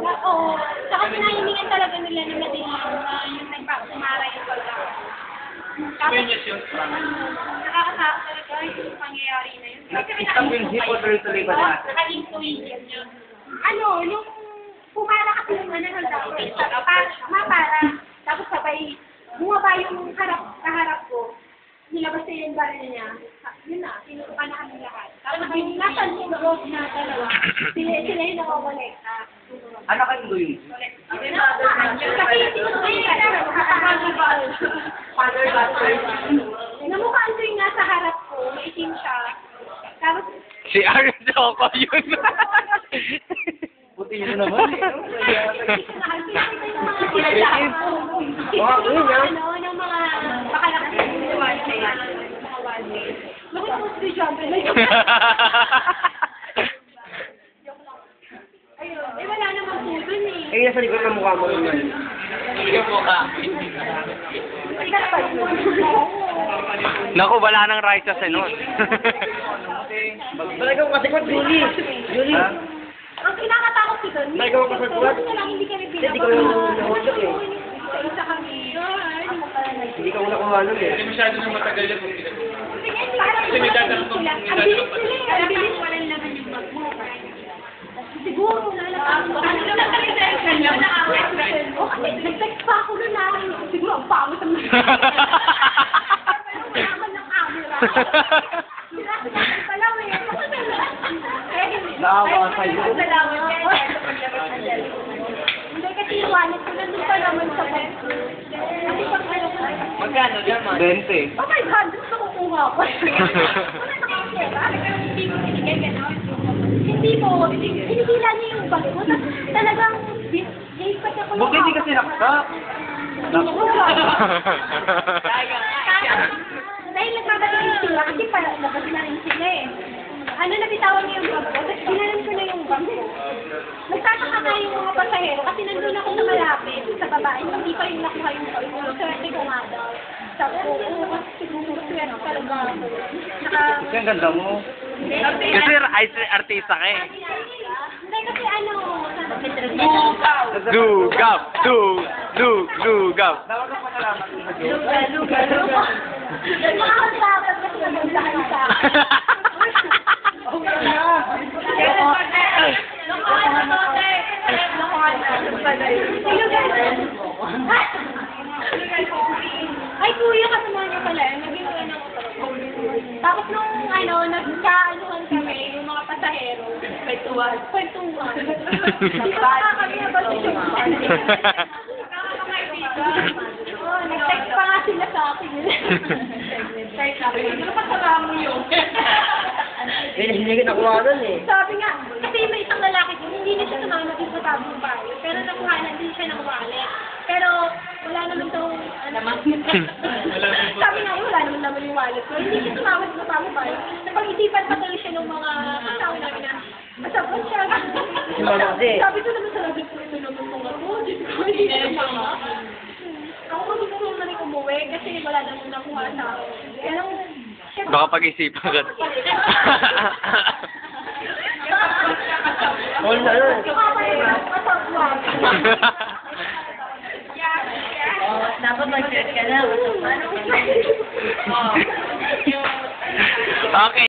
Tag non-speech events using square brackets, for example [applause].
Na, oo. Saka pinahilingan talaga nila na madilim na yung nagpapumara yung pagka. Tapos, nakakatakot talaga yung pangyayari na yun. Kasi Isang yung hippo tuloy-tuloy ba na? Nakalintuin yun. Ano, yung pumara kasi yung ano ng tapos, para, mapara, tapos sabay, bumaba yung harap, kaharap ko, nilabas na yung baril niya, yun na, sinutukan na kami lahat. Yung nasa loob na dalawa, sila, sila yung nakakolekta. Ano kayo doon? Kasi sinutukan niya, nakakakabal. Father, father. Namukhaan ko yung nasa harap ko, maitim siya. Tapos, Si Aaron Choco yun. Buti yun naman. Mga ano, ng mga makalakas na mga mga wali. Si John? Ayun, eh wala naman po dun eh. Eh, nasa likod ng mukha mo yun. Yung mukha. Yun. Naku, wala nang righteous eh nun. Ka kasi kung Julie. Julie. Ang kinakatakot ko dun, May gawa ka sa tuwad? Buti na lang hindi kami Hindi ko yung nahulog eh. Isa kami. Hindi ka muna kuha nun eh. masyado na matagal yan. Kasi sila. may Ang bilis nila eh. Ang bilis walang laman yung bag mo. Siguro, lalabas ko. Ano na? O, kasi nag-text pa ako na. Siguro, ang pangit ang Naman ng camera. Sinasabi pa lang eh. Naawa ka sa'yo. Hindi kasi iwanit ko nandun pa naman sa bag. Ano Magkano naman? 20. Oh my God, mo gano'n. [laughs] Hindi mo, hinihila niya yung bag ko. Talagang, naipat ako Buti hindi kasi naksak. Dahil nagmamagaling sila, kasi para labas na rin sila eh. Ano, nabitawan niya yung bag ko, tapos ginanon ko na yung bag ko. Nagtataka na yung mga pasahero, kasi nandun ako sa malapit, sa babae, hindi pa rin nakuha yung bag ko. Swerte ko nga daw. Sabi ko, oo, kasi siguro swerte talaga ako. Saka, Kasi ang ganda mo. Kasi ay, artista ka eh. hindi kasi ano, Lugap! Lug! Lug! Lugap! Dapat ka pasalamat sa Diyos. luga, luga, luga. Nakakasapat kasi nagandaan sa akin. Okay na. Lokohan na to, te. Lokohan na. Ay, kuya, kasama niyo pala. Naging ano ko Tapos nung ano, nagkaanuhan kami, yung mga pasahero. Kwentuhan. Kwentuhan. Di ba kami habang siya Oo, nag-text pa nga sila sa akin. Text sabi ko, ano pasama mo yun? Eh, hindi ka nakuha nun eh. Sabi nga, kasi may isang lalaki din, hindi na siya sumama dito sa tabong bayo. Pero nakuha na din siya ng wallet. Pero wala naman daw, ano, [laughs] sabi nga, eh, wala naman naman yung wallet ko. Hindi siya sumama sa tabong bayo. Napag-isipan pa tuloy siya ng mga kasama namin na, masabot siya. Kasi. Sabi ko naman sa labi ko, ito naman mga. Diyos ko, hindi na sumama. Ako gusto ko naman rin umuwi kasi wala naman nakuha sa akin. Kaya lang, syempre, Baka pag-isipan ka. All na nun. Dapat mag-share ka na. [laughs] okay.